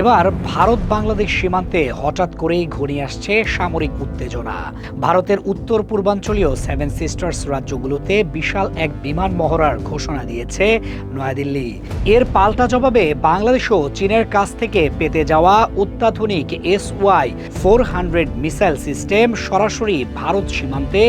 এবার ভারত বাংলাদেশ সীমান্তে হঠাৎ করেই ঘনিয়ে আসছে সামরিক উত্তেজনা। ভারতের উত্তর পূর্বাঞ্চলীয় সেভেন সিস্টার্স রাজ্যগুলোতে বিশাল এক বিমান মহড়ার ঘোষণা দিয়েছে নয়াদিল্লি। এর পাল্টা জবাবে বাংলাদেশও চীনের কাছ থেকে পেতে যাওয়া অত্যাধুনিক S Y four hundred missile system সরাসরি ভারত সীমান্তে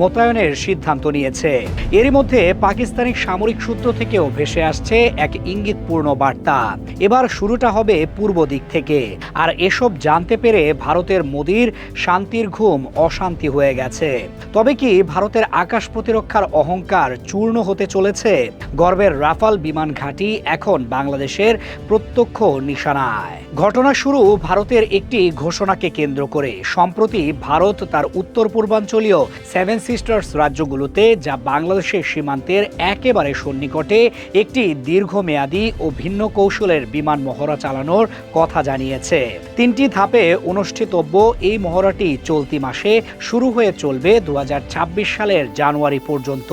মোতায়েনের সিদ্ধান্ত নিয়েছে। এরই মধ্যে পাকিস্তানি সামরিক সূত্র থেকেও ভেসে আসছে এক ইঙ্গিতপূর্ণ বার্তা। এবার শুরুটা হবে পূর্ব দিক থেকে। আর এসব জানতে পেরে ভারতের মোদির শান্তির ঘুম অশান্তি হয়ে গেছে। তবে কি ভারতের আকাশ প্রতিরক্ষার অহংকার চূর্ণ হতে চলেছে? গর্বের রাফাল বিমান ঘাঁটি এখন বাংলাদেশের প্রত্যক্ষ নিশানায়। ঘটনা শুরু ভারতের একটি ঘোষণাকে কেন্দ্র করে। সম্প্রতি ভারত তার উত্তর পূর্বাঞ্চলীয় সেভেন সিস্টার্স রাজ্যগুলোতে, যা বাংলাদেশের সীমান্তের একেবারে সন্নিকটে একটি দীর্ঘমেয়াদী ও ভিন্ন কৌশলের বিমান মহড়া চালানোর কথা জানিয়েছে। তিনটি ধাপে অনুষ্ঠিতব্য এই মহড়াটি চলতি মাসে শুরু হয়ে চলবে দু হাজার ছাব্বিশ সালের জানুয়ারি পর্যন্ত।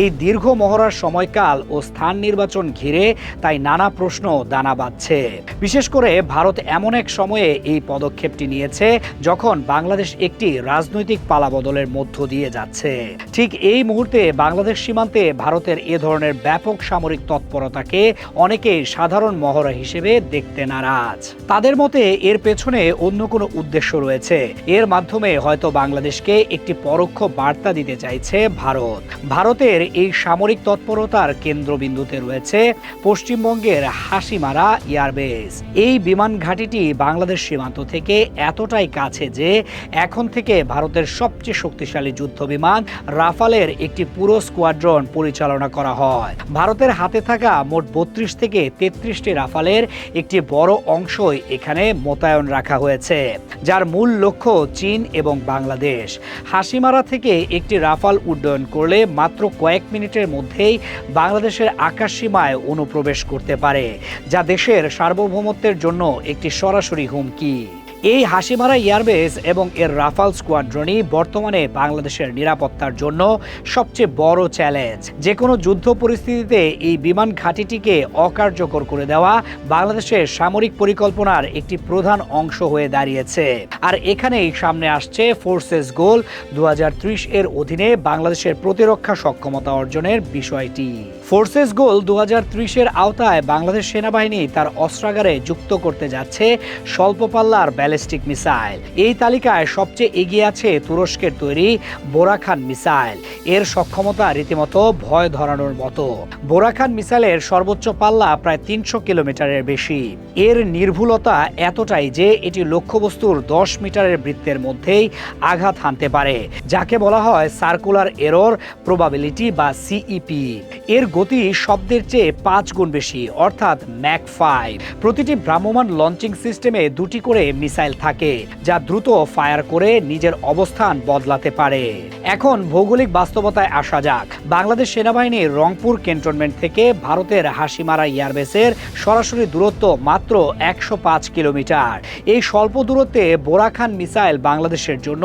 এই দীর্ঘ মহড়ার সময়কাল ও স্থান নির্বাচন ঘিরে তাই নানা প্রশ্ন দানা বাঁধছে। বিশেষ করে ভারত এমন এক সময়ে এই পদক্ষেপটি নিয়েছে যখন বাংলাদেশ একটি রাজনৈতিক পালাবদলের মধ্য দিয়ে যাচ্ছে। ঠিক এই মুহূর্তে বাংলাদেশ সীমান্তে ভারতের এ ধরনের ব্যাপক সামরিক তৎপরতাকে অনেকেই সাধারণ মহড়া হিসেবে দেখতে নারাজ। তাদের মতে এর পেছনে অন্য কোনো উদ্দেশ্য রয়েছে। এর মাধ্যমে হয়তো বাংলাদেশকে একটি পরোক্ষ বার্তা দিতে চাইছে ভারত। ভারতের এই সামরিক তৎপরতার কেন্দ্রবিন্দুতে রয়েছে পশ্চিমবঙ্গের হাসিমারা এয়ারবেস। এই বিমান ঘাঁটিটি বাংলাদেশ সীমান্ত থেকে এতটাই কাছে যে এখন থেকে ভারতের সবচেয়ে শক্তিশালী যুদ্ধ বিমান রাফালের একটি পুরো স্কোয়াড্রন পরিচালনা করা হয়। ভারতের হাতে থাকা মোট বত্রিশ থেকে তেত্রিশটি রাফালের একটি বড় অংশই এখানে মোতায়েন রাখা হয়েছে, যার মূল লক্ষ্য চীন এবং বাংলাদেশ। হাসিমারা থেকে একটি রাফাল উড্ডয়ন করলে মাত্র কয়েক মিনিটের মধ্যেই বাংলাদেশের আকাশ সীমায় অনুপ্রবেশ করতে পারে, যা দেশের সার্বভৌমত্বের জন্য একটি সরাসরি হুমকি। এই হাসিমারা এয়ারবেস এবং এর রাফাল স্কোয়াড্রনই বর্তমানে বাংলাদেশের নিরাপত্তার জন্য সবচেয়ে বড় চ্যালেঞ্জ। যে কোনো যুদ্ধ পরিস্থিতিতে এই বিমান ঘাঁটিটিকে অকার্যকর করে দেওয়া বাংলাদেশের সামরিক পরিকল্পনার একটি প্রধান অংশ হয়ে দাঁড়িয়েছে। আর এখানেই সামনে আসছে ফোর্সেস গোল। দু হাজার ত্রিশ এর অধীনে বাংলাদেশের প্রতিরক্ষা সক্ষমতা অর্জনের বিষয়টি। ফোর্সেস গোল দু হাজার আওতায় বাংলাদেশ সেনাবাহিনী তার অস্ত্রাগারে যুক্ত করতে যাচ্ছে স্বল্প পাল্লার ব্যালিস্টিক মিসাইল। এই তালিকায় সবচেয়ে এগিয়ে আছে তুরস্কের তৈরি বোরাখান মিসাইল। এর সক্ষমতা রীতিমতো ভয় ধরানোর মতো। বোরাখান মিসাইলের সর্বোচ্চ পাল্লা প্রায় তিনশো কিলোমিটারের বেশি। এর নির্ভুলতা এতটাই যে এটি লক্ষ্যবস্তুর দশ মিটারের বৃত্তের মধ্যেই আঘাত হানতে পারে, যাকে বলা হয় সার্কুলার এরর প্রবাবিলিটি বা সিইপি। এর গতি শব্দের চেয়ে পাঁচ গুণ বেশি, অর্থাৎ ম্যাক ফাইভ প্রতিটি ভ্রাম্যমান লঞ্চিং সিস্টেমে দুটি করে মিসাইল থাকে, যা দ্রুত ফায়ার করে নিজের অবস্থান বদলাতে পারে। এখন ভৌগোলিক বাস্তবতায় আসা যাক। বাংলাদেশ সেনাবাহিনীর রংপুর ক্যান্টনমেন্ট থেকে ভারতের হাসিমারা এয়ারবেসের সরাসরি দূরত্ব মাত্র একশো পাঁচ কিলোমিটার। এই স্বল্প দূরত্বে বোরাখান মিসাইল বাংলাদেশের জন্য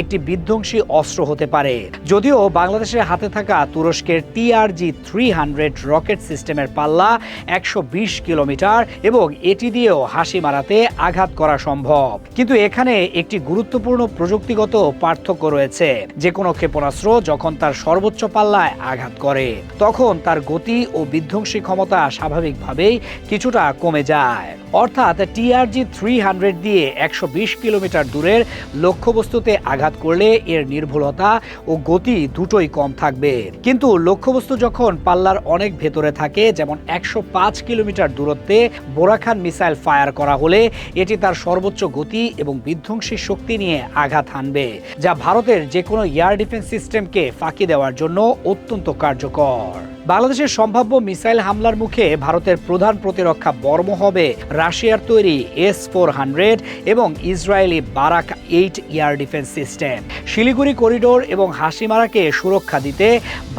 একটি বিধ্বংসী অস্ত্র হতে পারে। যদিও বাংলাদেশের হাতে থাকা তুরস্কের টিআরজি থ্রি হান্ড্রেড রকেট সিস্টেমের পাল্লা, একশো বিশ কিলোমিটার এবং এটি দিয়েও হাসি মারাতে আঘাত করা সম্ভব। কিন্তু এখানে একটি গুরুত্বপূর্ণ প্রযুক্তিগত পার্থক্য রয়েছে। যে কোনো ক্ষেপণাস্ত্র যখন তার সর্বোচ্চ পাল্লায় আঘাত করে, তখন তার গতি ও বিধ্বংসী ক্ষমতা স্বাভাবিকভাবেই কিছুটা কমে যায়। অর্থাৎ টিআরজি থ্রি হান্ড্রেড দিয়ে একশো বিশ কিলোমিটার দূরের লক্ষ্যবস্তুতে আঘাত করলে এর নির্ভুলতা ও গতি দুটোই কম থাকবে। কিন্তু লক্ষ্যবস্তু যখন পাল্লার অনেক ভেতরে থাকে, যেমন একশো পাঁচ কিলোমিটার দূরত্বে বোরাখান মিসাইল ফায়ার করা হলে এটি তার সর্বোচ্চ গতি এবং বিধ্বংসী শক্তি নিয়ে আঘাত হানবে, যা ভারতের যে কোনো এয়ার ডিফেন্স সিস্টেমকে ফাঁকি দেওয়ার জন্য অত্যন্ত কার্যকর। বাংলাদেশের সম্ভাব্য মিসাইল হামলার মুখে ভারতের প্রধান প্রতিরক্ষা বর্ম হবে রাশিয়ার তৈরি এস ফোর হান্ড্রেড এবং Israeli Barak eight air defence system. Siliguri corridor এবং হাসিমারাকে সুরক্ষা দিতে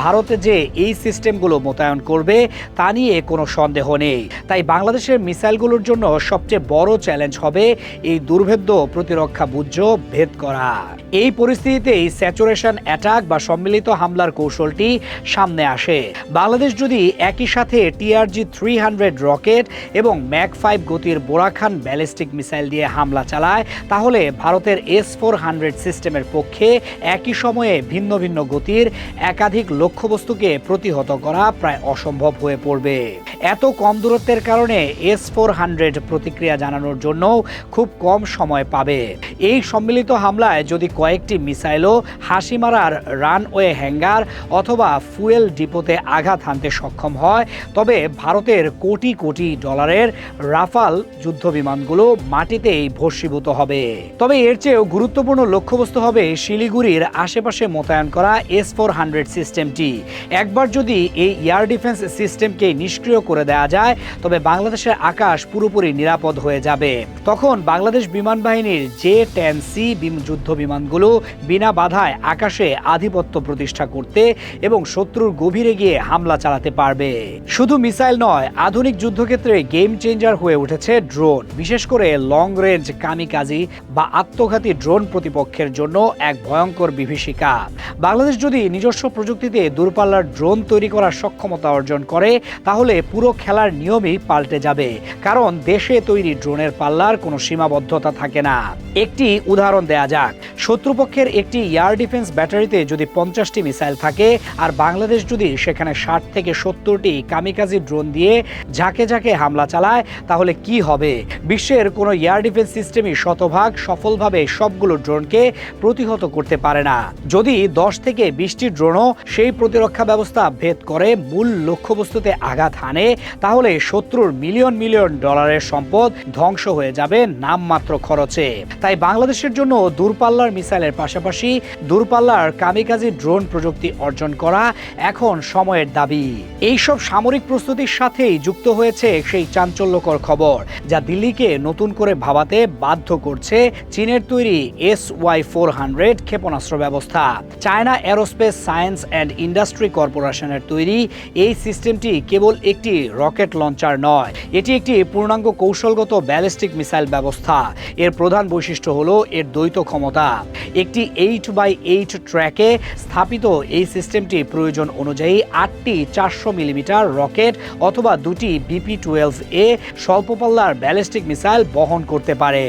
ভারত যে এই সিস্টেমগুলো মোতায়েন করবে, তা নিয়ে কোনো সন্দেহ নেই। তাই বাংলাদেশের মিসাইলগুলোর জন্য সবচেয়ে বড় চ্যালেঞ্জ হবে এই দুর্ভেদ্য প্রতিরক্ষা বুজ্জ ভেদ করা। এই পরিস্থিতিতেই স্যাচুরেশন অ্যাটাক বা সম্মিলিত হামলার কৌশলটি সামনে আসে। বাংলাদেশ যদি একই সাথে টিআরজি থ্রি হান্ড্রেড রকেট এবং ম্যাক ফাইভ গতির বোরাখান ব্যালিস্টিক মিসাইল দিয়ে হামলা চালায়, তাহলে ভারতের এস ফোর হান্ড্রেড সিস্টেমের পক্ষে একই সময়ে ভিন্ন ভিন্ন গতির একাধিক লক্ষ্যবস্তুকে প্রতিহত করা প্রায় অসম্ভব হয়ে পড়বে। এত কম দূরত্বের কারণে এস ফোর হান্ড্রেড প্রতিক্রিয়া জানানোর জন্য খুব কম সময় পাবে। এই সম্মিলিত হামলায় যদি কয়েকটি মিসাইলও হাসিমারার রানওয়ে হ্যাঙ্গার অথবা ফুয়েল ডিপোতে আঘাত হানতে সক্ষম হয়। তবে ভারতের কোটি কোটি ডলারের রাফাল যুদ্ধ বিমানগুলো মাটিতেই ভস্মীভূত হবে। তবে এর চেয়েও গুরুত্বপূর্ণ লক্ষ্যবস্তু হবে শিলিগুড়ির আশেপাশে মোতায়েন করা এস ফোর হান্ড্রেড সিস্টেমটি। একবার যদি এই এয়ার ডিফেন্স সিস্টেমকে নিষ্ক্রিয় করে দেওয়া যায়, তবে বাংলাদেশের আকাশ পুরোপুরি নিরাপদ হয়ে যাবে। তখন বাংলাদেশ বিমান বাহিনীর জে টেন সি যুদ্ধ বিমানগুলো বিনা বাধায় আকাশে আধিপত্য প্রতিষ্ঠা করতে এবং শত্রুর গভীরে গিয়ে হামলা চালাতে পারবে। শুধু মিসাইল নয়, আধুনিক যুদ্ধক্ষেত্রে গেম চেঞ্জার হয়ে উঠেছে ড্রোন বিশেষ করে লং রেঞ্জ কামিকাজি বা আত্মঘাতী ড্রোন প্রতিপক্ষের জন্য এক ভয়ঙ্কর বিভীষিকা। বাংলাদেশ যদি নিজস্ব প্রযুক্তিতে দূরপাল্লার ড্রোন তৈরি করার সক্ষমতা অর্জন করে, তাহলে পুরো খেলার নিয়মই পাল্টে যাবে। কারণ দেশে তৈরি ড্রোনের পাল্লার কোনো সীমাবদ্ধতা থাকে না। একটি উদাহরণ দেয়া যাক। শত্রুপক্ষের একটি এয়ার ডিফেন্স ব্যাটারিতে যদি পঞ্চাশটি মিসাইল থাকে, আর বাংলাদেশ যদি সেখানে ষাট থেকে সত্তরটি কামিকাজি ড্রোন দিয়ে ঝাঁকে ঝাঁকে হামলা চালায়, তাহলে কি হবে? বিশ্বের কোনো এয়ার ডিফেন্স সিস্টেমই শতভাগ সফলভাবে সবগুলো ড্রোনকে প্রতিহত করতে পারে না। যদি দশ থেকে বিশটি ড্রোনও সেই প্রতিরক্ষা ব্যবস্থা ভেদ করে মূল লক্ষ্যবস্তুতে আঘাত হানে, তাহলে শত্রুর মিলিয়ন মিলিয়ন ডলারের সম্পদ ধ্বংস হয়ে যাবে নামমাত্র খরচে। তাই বাংলাদেশের জন্য দূরপাল্লার মিসাইলের পাশাপাশি দূরপাল্লার কামিকাজি ড্রোন প্রযুক্তি অর্জন করা এখন সময়ের দাবি। এইসব সামরিক প্রস্তুতির সাথেই যুক্ত হয়েছে সেই চাঞ্চল্যকর খবর, যা দিল্লিকে নতুন করে ভাবাতে বাধ্য করছে চীনের তৈরি এস ওয়াই ফোর হান্ড্রেড ক্ষেপণাস্ত্র ব্যবস্থা। China aerospace science and industry কর্পোরেশনের তৈরি এই সিস্টেমটি কেবল একটি রকেট লঞ্চার নয়, এটি একটি পূর্ণাঙ্গ কৌশলগত ব্যালিস্টিক মিসাইল ব্যবস্থা। এর প্রধান বৈশিষ্ট্য হল এর দ্বৈত ক্ষমতা। একটি এইট বাই এইট ট্র্যাকে স্থাপিত এই সিস্টেমটি প্রয়োজন অনুযায়ী আটটি চারশো মিলিমিটার রকেট অথবা দুটি বিপি টুয়েলভ এ স্বল্প পাল্লার ব্যালিস্টিক মিসাইল বহন করতে পারে।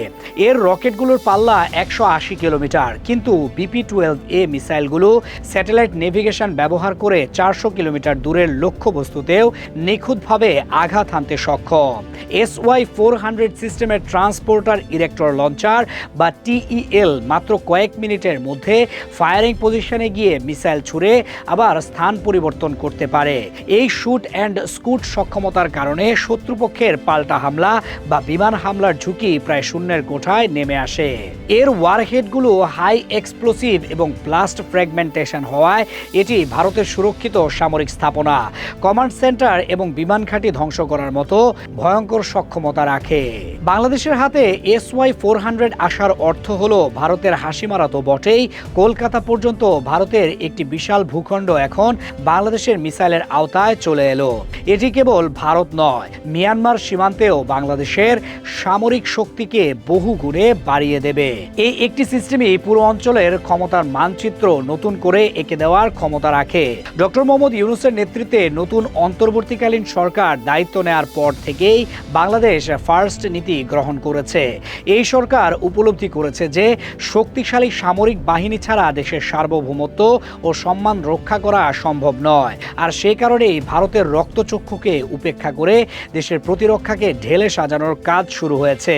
এর রকেটগুলোর পাল্লা একশো আশি কিলোমিটার, কিন্তু বিপি টুয়েলভ এ মিসাইলগুলো স্যাটেলাইট নেভিগেশন ব্যবহার করে চারশো কিলোমিটার দূরের লক্ষ্যবস্তুতেও নিখুঁতভাবে আঘাত হানতে সক্ষম। এস ওয়াই ফোর হান্ড্রেড সিস্টেমের ট্রান্সপোর্টার ইরেক্টর লঞ্চার বা টিইএল মাত্র কয়েক মিনিটের মধ্যে ফায়ারিং পজিশনে গিয়ে মিসাইল ছুড়ে আবার স্থান পরিবর্তন করতে পারে। এই শুট অ্যান্ড স্কুট সক্ষমতার কারণে শত্রুপক্ষের পাল্টা হামলা বা বিমান হামলার ঝুঁকি প্রায় শূন্যের কোঠায় নেমে আসে। এর ওয়ারহেডগুলো হাই এক্সপ্লোসিভ এবং ব্লাস্ট ফ্র্যাগমেন্টেশন হওয়ায় এটি ভারতের সুরক্ষিত সামরিক স্থাপনা, কমান্ড সেন্টার এবং বিমান ঘাঁটি ধ্বংস করার মতো ভয়ঙ্কর সক্ষমতা রাখে। বাংলাদেশের হাতে এস ওয়াই ফোর হান্ড্রেড আসার অর্থ হলো ভারতের হাসিমারা তো বটেই। কলকাতা পর্যন্ত ভারতের একটি বিশাল ভূখণ্ড এখন বাংলাদেশের মিসাইলের আওতায় চলে এলো। এটি কেবল ভারত নয়, মিয়ানমার সীমান্তেও বাংলাদেশের সামরিক শক্তিকে বহু গুণে বাড়িয়ে দেবে। এই একটি সিস্টেমই পুরো অঞ্চলের ক্ষমতার মানচিত্র নতুন করে এঁকে দেওয়ার ক্ষমতা রাখে। ডক্টর মোহাম্মদ ইউনুসের নেতৃত্বে নতুন অন্তর্বর্তীকালীন সরকার দায়িত্ব নেয়ার পর থেকেই বাংলাদেশ ফার্স্ট নীতি গ্রহণ করেছে। এই সরকার উপলব্ধি করেছে যে, শক্তিশালী সামরিক বাহিনী ছাড়া দেশের সার্বভৌমত্ব ও সম্মান রক্ষা করা সম্ভব নয়। আর সে কারণেই ভারতের রক্তচক্ষুকে উপেক্ষা করে দেশের প্রতিরক্ষাকে ঢেলে সাজানোর কাজ শুরু হয়েছে।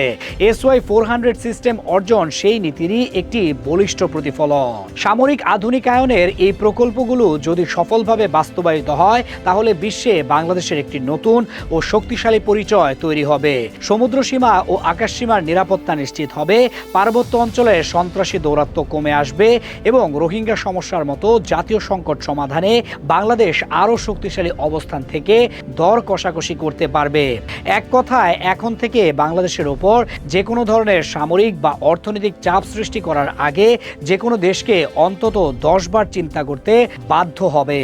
S Y four hundred system অর্জন সেই নীতিরই একটি বলিষ্ঠ প্রতিফলন। সামরিক আধুনিকায়নের এই প্রকল্পগুলো যদি সফলভাবে বাস্তবায়িত হয়, তাহলে বিশ্বে বাংলাদেশের একটি নতুন ও শক্তিশালী পরিচয় তৈরি হবে। সমুদ্র সীমা ও আকাশ সীমার নিরাপত্তা নিশ্চিত হবে। পার্বত্য অঞ্চলে সন্ত্রাসী দৌরাত্ম্য কমে আসবে এবং রোহিঙ্গা সমস্যার মতো জাতীয় সংকট সমাধানে বাংলাদেশ আরও শক্তিশালী অবস্থান থেকে দর কষাকষি করতে পারবে। এক কথায়, এখন থেকে বাংলাদেশের ওপর যে কোনো ধরনের সামরিক বা অর্থনৈতিক চাপ সৃষ্টি করার আগে যে কোনো দেশকে অন্তত দশবার চিন্তা করতে বাধ্য হবে।